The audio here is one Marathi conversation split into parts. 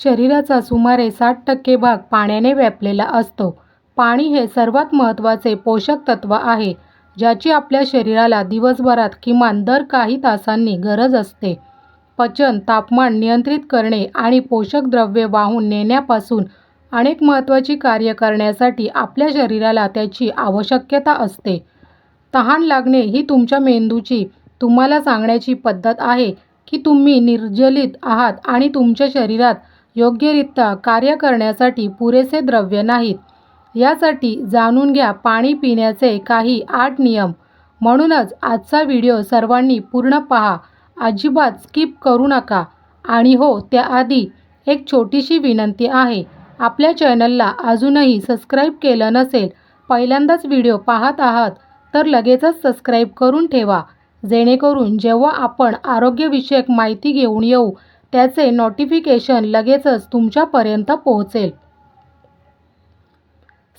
शरीराचा सुमारे साठ टक्के भाग पाण्याने व्यापलेला असतो. पाणी हे सर्वात महत्त्वाचे पोषक तत्त्व आहे ज्याची आपल्या शरीराला दिवसभरात किमान दर काही तासांनी गरज असते. पचन, तापमान नियंत्रित करणे आणि पोषक द्रव्ये वाहून नेण्यापासून अनेक महत्त्वाची कार्य करण्यासाठी आपल्या शरीराला त्याची आवश्यकता असते. तहान लागणे ही तुमच्या मेंदूची तुम्हाला सांगण्याची पद्धत आहे की तुम्ही निर्जलित आहात आणि तुमच्या शरीरात योग्यरित्या कार्य करण्यासाठी पुरेसे द्रव्य नाहीत. यासाठी जाणून घ्या पाणी पिण्याचे काही आठ नियम. म्हणूनच आजचा व्हिडिओ सर्वांनी पूर्ण पहा, अजिबात स्किप करू नका. आणि हो त्याआधी एक छोटीशी विनंती आहे, आपल्या चॅनलला अजूनही सबस्क्राईब केलं नसेल, पहिल्यांदाच व्हिडिओ पाहत आहात तर लगेचच सबस्क्राईब करून ठेवा जेणेकरून जेव्हा आपण आरोग्यविषयक माहिती घेऊन येऊ त्याचे नोटिफिकेशन लगेचच तुमच्यापर्यंत पोहोचेल.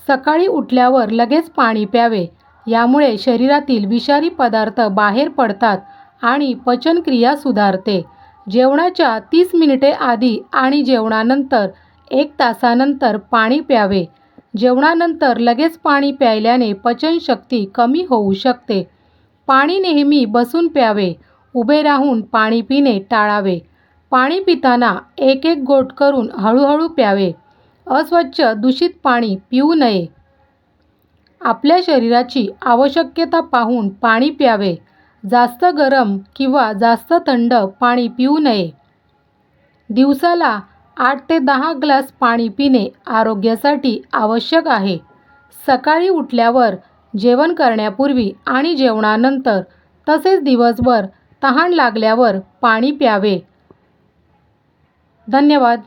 सकाळी उठल्यावर लगेच पाणी प्यावे. यामुळे शरीरातील विषारी पदार्थ बाहेर पडतात आणि पचनक्रिया सुधारते. जेवणाच्या तीस मिनिटे आधी आणि जेवणानंतर एक तासानंतर पाणी प्यावे. जेवणानंतर लगेच पाणी प्यायल्याने पचनशक्ती कमी होऊ शकते. पाणी नेहमी बसून प्यावे. उभे राहून पाणी पिणे टाळावे. पाणी पिताना एक एक घोट करून हळूहळू प्यावे. अस्वच्छ, दूषित पाणी पिऊ नये. आपल्या शरीराची आवश्यकता पाहून पाणी प्यावे. जास्त गरम किंवा जास्त थंड पाणी पिऊ नये. दिवसाला आठ ते दहा ग्लास पाणी पिणे आरोग्यासाठी आवश्यक आहे. सकाळी उठल्यावर, जेवण करण्यापूर्वी आणि जेवणानंतर तसेच दिवसभर तहान लागल्यावर पाणी प्यावे. धन्यवाद.